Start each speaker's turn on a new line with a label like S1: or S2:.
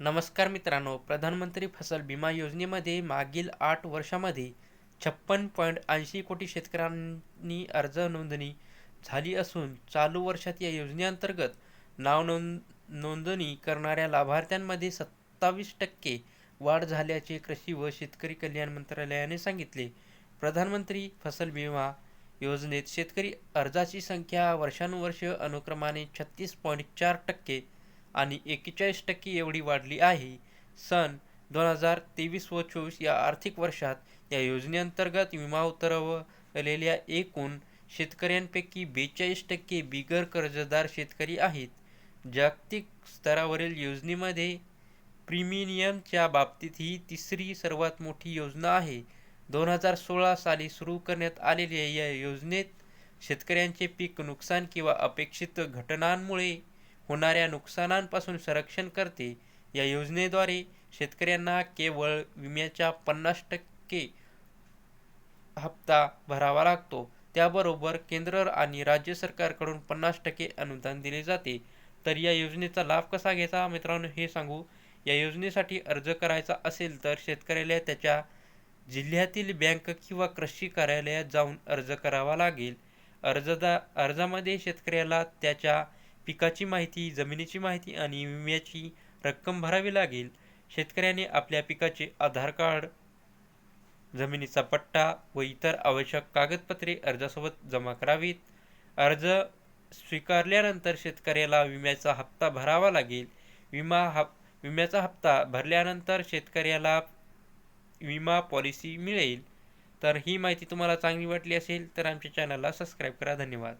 S1: नमस्कार मित्रांनो प्रधानमंत्री फसल विमा योजनेमध्ये मागील आठ वर्षामध्ये छप्पन पॉईंट ऐंशी कोटी शेतकऱ्यांनी अर्ज नोंदणी झाली असून चालू वर्षात या योजनेअंतर्गत नाव नोंद नोंदणी करणाऱ्या लाभार्थ्यांमध्ये सत्तावीस टक्के वाढ झाल्याचे कृषी व शेतकरी कल्याण मंत्रालयाने सांगितले. प्रधानमंत्री फसल विमा योजनेत शेतकरी अर्जाची संख्या वर्षानुवर्ष अनुक्रमाने छत्तीस पॉईंट चार टक्के आणि एकेचाळीस टक्के एवढी वाढली आहे. सन दोन हजार तेवीस व चोवीस या आर्थिक वर्षात या योजनेअंतर्गत विमा उतरवलेल्या एकूण शेतकऱ्यांपैकी बेचाळीस टक्के बिगर कर्जदार शेतकरी आहेत. जागतिक स्तरावरील योजनेमध्ये प्रीमियमच्या बाबतीत ही तिसरी सर्वात मोठी योजना आहे. दोन हजार सोळा साली सुरू करण्यात आलेल्या या योजनेत शेतकऱ्यांचे पीक नुकसान किंवा अपेक्षित घटनांमुळे होणाऱ्या नुकसानांपासून संरक्षण करते. या योजनेद्वारे शेतकऱ्यांना केवळ विम्याच्या पन्नास टक्के हप्ता भरावा लागतो. त्याबरोबर केंद्र आणि राज्य सरकारकडून पन्नास टक्के अनुदान दिले जाते. तर या योजनेचा लाभ कसा घ्यायचा? मित्रांनो हे सांगू. या योजनेसाठी अर्ज करायचा असेल तर शेतकऱ्याला त्याच्या जिल्ह्यातील बँक किंवा कृषी कार्यालयात जाऊन अर्ज करावा लागेल. अर्जदा अर्जामध्ये शेतकऱ्याला त्याच्या पिकाची माहिती जमिनीची माहिती आणि विम्याची रक्कम भरावी लागेल. शेतकऱ्याने आपल्या पिकाचे आधार कार्ड जमिनीचा पट्टा व इतर आवश्यक कागदपत्रे अर्जासोबत जमा करावीत. अर्ज स्वीकारल्यानंतर शेतकऱ्याला विम्याचा हप्ता भरावा लागेल. विमा हप विम्याचा हप्ता भरल्यानंतर शेतकऱ्याला विमा पॉलिसी मिळेल. तर ही माहिती तुम्हाला चांगली वाटली असेल तर आमच्या चॅनलला सबस्क्राईब करा. धन्यवाद.